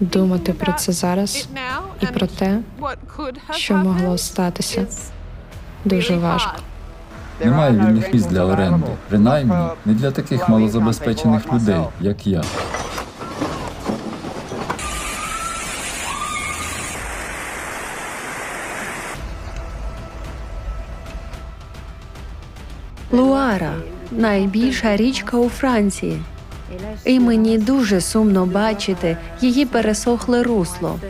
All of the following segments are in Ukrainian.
Думати про це зараз і про те, що могло статися, дуже важко. Немає вільних місць для оренди, принаймні не для таких малозабезпечених людей, як я. Луара найбільша річка у Франції. І мені дуже сумно бачити її пересохле русло.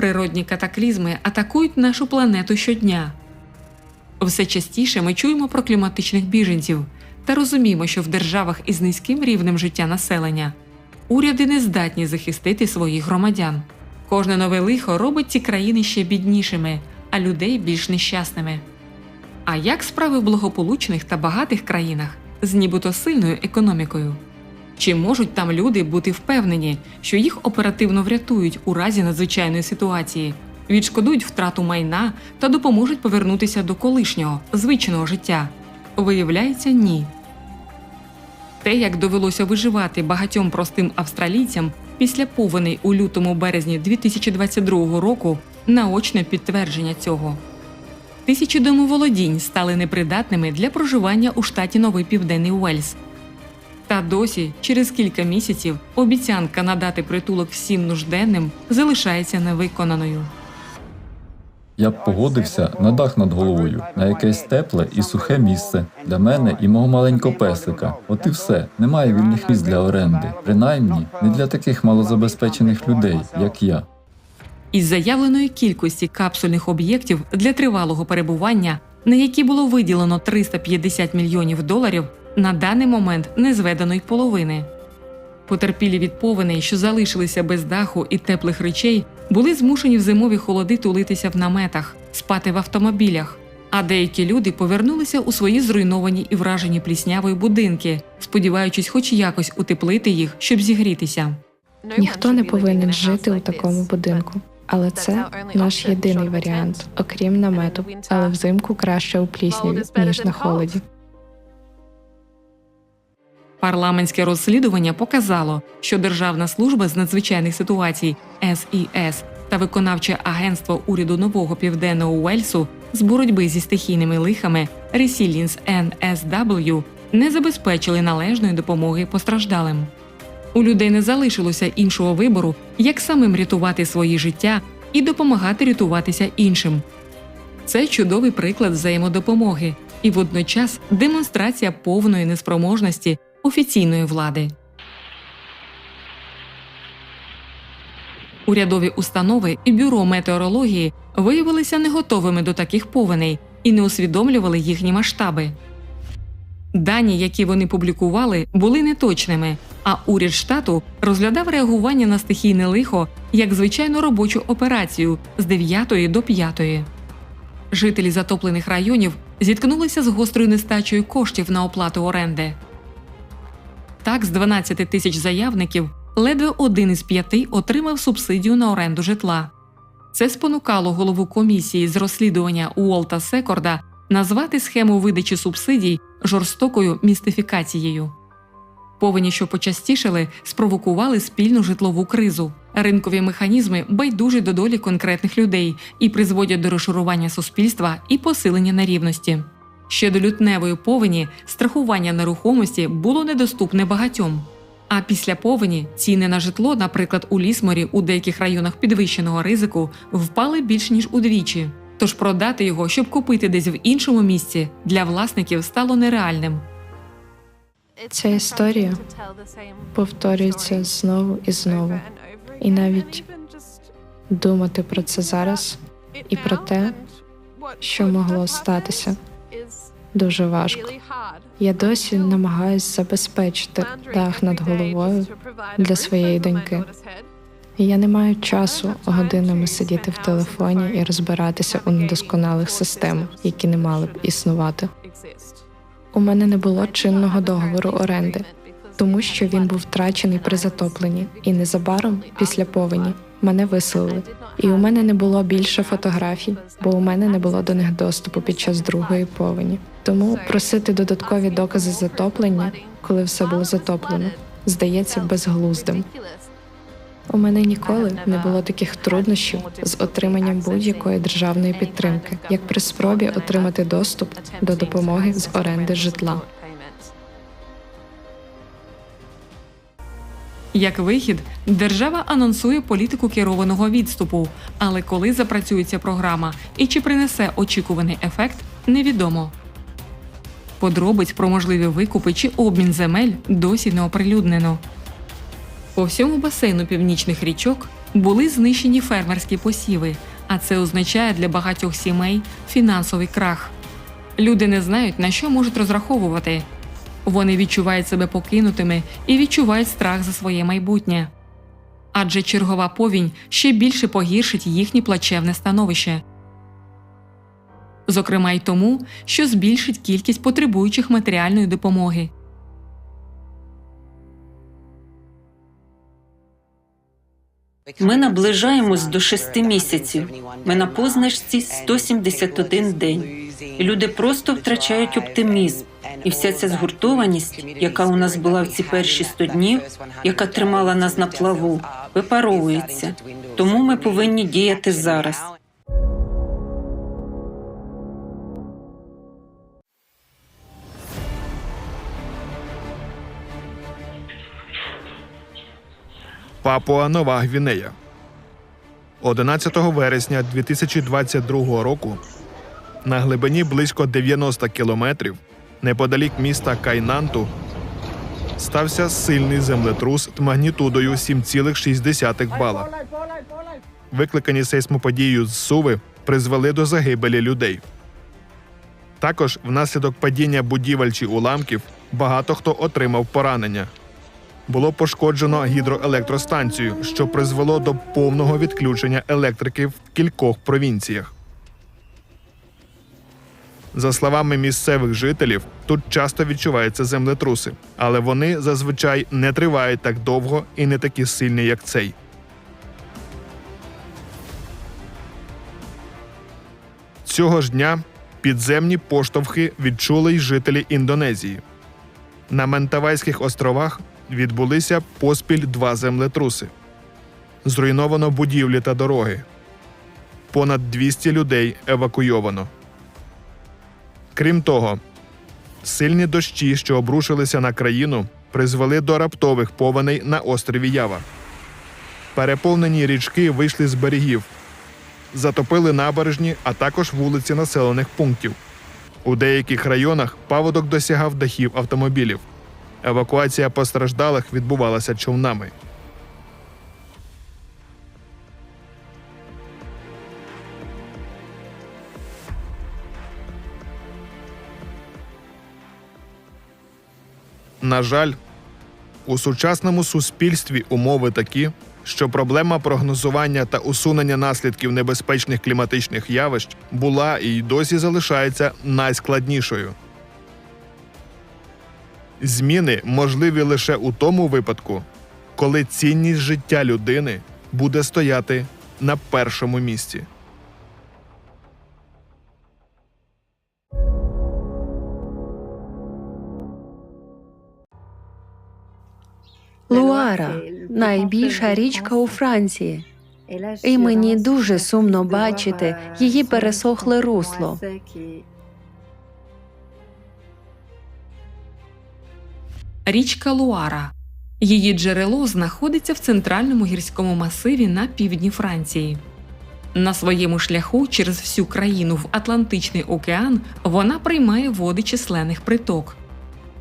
Природні катаклізми атакують нашу планету щодня. Все частіше ми чуємо про кліматичних біженців та розуміємо, що в державах із низьким рівнем життя населення уряди не здатні захистити своїх громадян. Кожне нове лихо робить ці країни ще біднішими, а людей більш нещасними. А як справи в благополучних та багатих країнах з нібито сильною економікою? Чи можуть там люди бути впевнені, що їх оперативно врятують у разі надзвичайної ситуації, відшкодують втрату майна та допоможуть повернутися до колишнього звичного життя? Виявляється, ні. Те, як довелося виживати багатьом простим австралійцям після повеней у лютому березні 2022 року, наочне підтвердження цього. Тисячі домоволодінь стали непридатними для проживання у штаті Новий Південний Уельс. Та досі, через кілька місяців, обіцянка надати притулок всім нужденним залишається невиконаною. Я б погодився на дах над головою, на якесь тепле і сухе місце для мене і мого маленького песика. От і все. Немає вільних місць для оренди, принаймні не для таких малозабезпечених людей, як я. Із заявленої кількості капсульних об'єктів для тривалого перебування, на які було виділено 350 мільйонів доларів, на даний момент не зведено й половини. Потерпілі від повеней, що залишилися без даху і теплих речей, були змушені в зимові холоди тулитися в наметах, спати в автомобілях. А деякі люди повернулися у свої зруйновані і вражені пліснявою будинки, сподіваючись, хоч якось утеплити їх, щоб зігрітися. Ніхто не повинен жити у такому будинку. Але це наш єдиний варіант, окрім намету. Але взимку краще у плісняві, ніж на холоді. Парламентське розслідування показало, що Державна служба з надзвичайних ситуацій СІС та виконавче агентство уряду нового південного Уельсу з боротьби зі стихійними лихами Resilience NSW не забезпечили належної допомоги постраждалим. У людей не залишилося іншого вибору, як самим рятувати свої життя і допомагати рятуватися іншим. Це чудовий приклад взаємодопомоги і водночас демонстрація повної неспроможності офіційної влади. Урядові установи і бюро метеорології виявилися не готовими до таких повеней і не усвідомлювали їхні масштаби. Дані, які вони публікували, були неточними, а уряд штату розглядав реагування на стихійне лихо як звичайну робочу операцію з 9 до 5. Жителі затоплених районів зіткнулися з гострою нестачею коштів на оплату оренди. Так, з 12 тисяч заявників ледве один із п'яти отримав субсидію на оренду житла. Це спонукало голову комісії з розслідування Уолта Секорда назвати схему видачі субсидій жорстокою містифікацією. Повені, що почастішали, спровокували спільну житлову кризу. Ринкові механізми байдужі до долі конкретних людей і призводять до розшарування суспільства і посилення нерівності. Ще до лютневої повені страхування нерухомості було недоступне багатьом. А після повені ціни на житло, наприклад, у Лісморі у деяких районах підвищеного ризику, впали більш ніж удвічі. Тож продати його, щоб купити десь в іншому місці, для власників стало нереальним. Ця історія повторюється знову і знову. І навіть думати про це зараз і про те, що могло статися, дуже важко. Я досі намагаюсь забезпечити дах над головою для своєї доньки. Я не маю часу годинами сидіти в телефоні і розбиратися у недосконалих системах, які не мали б існувати. У мене не було чинного договору оренди, тому що він був втрачений при затопленні, і незабаром, після повені, мене виселили. І у мене не було більше фотографій, бо у мене не було до них доступу під час другої повені. Тому просити додаткові докази затоплення, коли все було затоплено, здається безглуздим. У мене ніколи не було таких труднощів з отриманням будь-якої державної підтримки, як при спробі отримати доступ до допомоги з оренди житла. Як вихід, держава анонсує політику керованого відступу, але коли запрацює ця програма і чи принесе очікуваний ефект, невідомо. Подробиць про можливі викупи чи обмін земель досі не оприлюднено. По всьому басейну північних річок були знищені фермерські посіви, а це означає для багатьох сімей фінансовий крах. Люди не знають, на що можуть розраховувати. Вони відчувають себе покинутими і відчувають страх за своє майбутнє. Адже чергова повінь ще більше погіршить їхнє плачевне становище. Зокрема й тому, що збільшить кількість потребуючих матеріальної допомоги. Ми наближаємось до шести місяців. Ми на позначці 171 день. Люди просто втрачають оптимізм. І вся ця згуртованість, яка у нас була в ці перші 100 днів, яка тримала нас на плаву, випаровується. Тому ми повинні діяти зараз. Папуа Нова Гвінея. 11 вересня 2022 року на глибині близько 90 кілометрів неподалік міста Кайнанту стався сильний землетрус магнітудою 7,6 бала. Викликані сейсмоподією з Суви призвели до загибелі людей. Також внаслідок падіння будівель чи уламків багато хто отримав поранення було пошкоджено гідроелектростанцію, що призвело до повного відключення електрики в кількох провінціях. За словами місцевих жителів, тут часто відчуваються землетруси, але вони зазвичай не тривають так довго і не такі сильні, як цей. Цього ж дня підземні поштовхи відчули й жителі Індонезії. На Ментавайських островах відбулися поспіль два землетруси. Зруйновано будівлі та дороги. Понад 200 людей евакуйовано. Крім того, сильні дощі, що обрушилися на країну, призвели до раптових повеней на острові Ява. Переповнені річки вийшли з берегів, затопили набережні, а також вулиці населених пунктів. У деяких районах паводок досягав дахів автомобілів. Евакуація постраждалих відбувалася човнами. На жаль, у сучасному суспільстві умови такі, що проблема прогнозування та усунення наслідків небезпечних кліматичних явищ була і досі залишається найскладнішою. Зміни можливі лише у тому випадку, коли цінність життя людини буде стояти на першому місці. Луара найбільша річка у Франції. І мені дуже сумно бачити її пересохле русло. Річка Луара. Її джерело знаходиться в центральному гірському масиві на півдні Франції. На своєму шляху через всю країну в Атлантичний океан вона приймає води численних приток.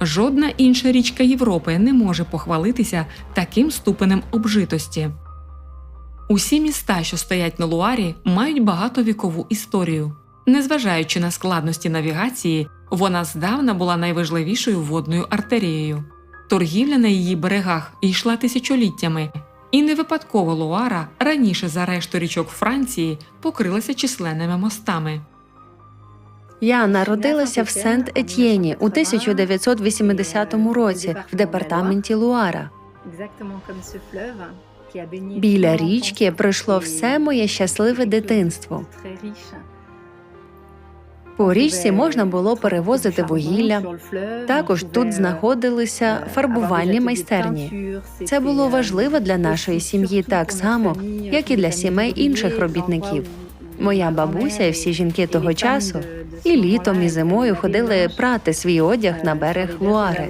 Жодна інша річка Європи не може похвалитися таким ступенем обжитості. Усі міста, що стоять на Луарі, мають багатовікову історію. Незважаючи на складності навігації, вона здавна була найважливішою водною артерією. Торгівля на її берегах йшла тисячоліттями. І не випадково Луара раніше за решту річок Франції покрилася численними мостами. Я народилася в Сент-Етьєні у 1980 році в департаменті Луара. Біля річки пройшло все моє щасливе дитинство. По річці можна було перевозити вугілля. Також тут знаходилися фарбувальні майстерні. Це було важливо для нашої сім'ї так само, як і для сімей інших робітників. Моя бабуся і всі жінки того часу і літом, і зимою ходили прати свій одяг на берег Луари.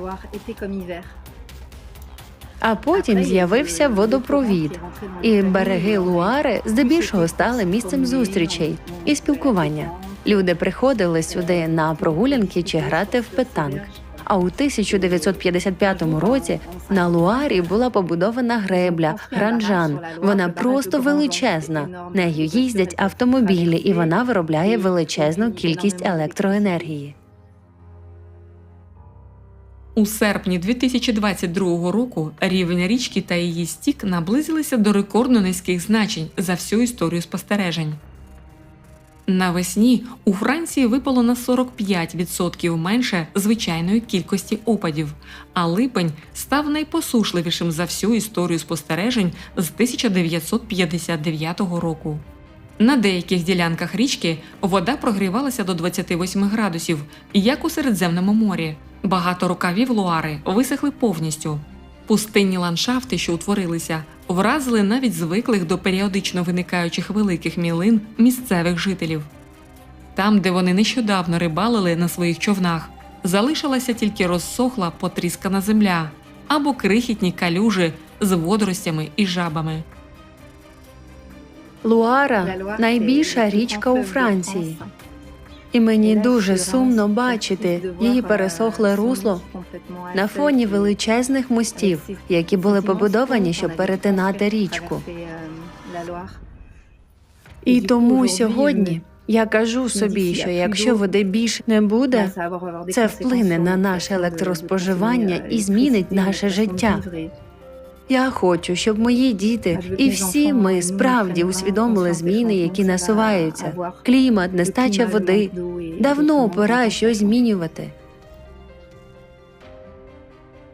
А потім з'явився водопровід, і береги Луари здебільшого стали місцем зустрічей і спілкування. Люди приходили сюди на прогулянки чи грати в петанк. А у 1955 році на Луарі була побудована гребля Гранжан. Вона просто величезна. Нею їздять автомобілі, і вона виробляє величезну кількість електроенергії. У серпні 2022 року рівень річки та її стік наблизилися до рекордно низьких значень за всю історію спостережень. Навесні у Франції випало на 45% менше звичайної кількості опадів, а липень став найпосушливішим за всю історію спостережень з 1959 року. На деяких ділянках річки вода прогрівалася до 28 градусів, як у Середземному морі. Багато рукавів Луари висохли повністю. Пустинні ландшафти, що утворилися, вразили навіть звиклих до періодично виникаючих великих мілин місцевих жителів. Там, де вони нещодавно рибалили на своїх човнах, залишилася тільки розсохла потріскана земля або крихітні калюжі з водоростями і жабами. Луара найбільша річка у Франції. І мені дуже сумно бачити її пересохле русло на фоні величезних мостів, які були побудовані, щоб перетинати річку. І тому сьогодні я кажу собі, що якщо води більше не буде, це вплине на наше електроспоживання і змінить наше життя. Я хочу, щоб мої діти і всі ми справді усвідомили зміни, які насуваються. Клімат, нестача води. Давно пора щось змінювати.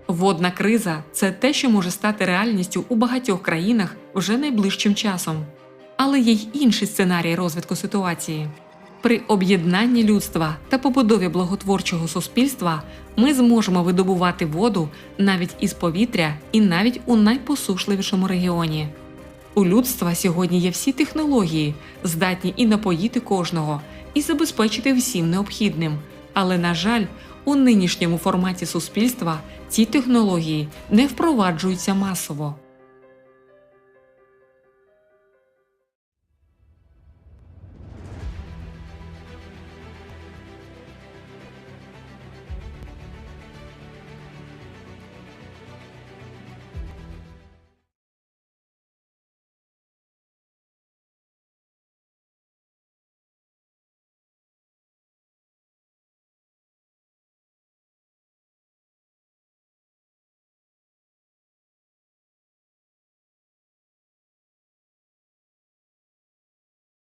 Водна криза це те, що може стати реальністю у багатьох країнах вже найближчим часом. Але є й інший сценарій розвитку ситуації. При об'єднанні людства та побудові благотворчого суспільства ми зможемо видобувати воду навіть із повітря і навіть у найпосушливішому регіоні. У людства сьогодні є всі технології, здатні і напоїти кожного, і забезпечити всім необхідним. Але, на жаль, у нинішньому форматі суспільства ці технології не впроваджуються масово.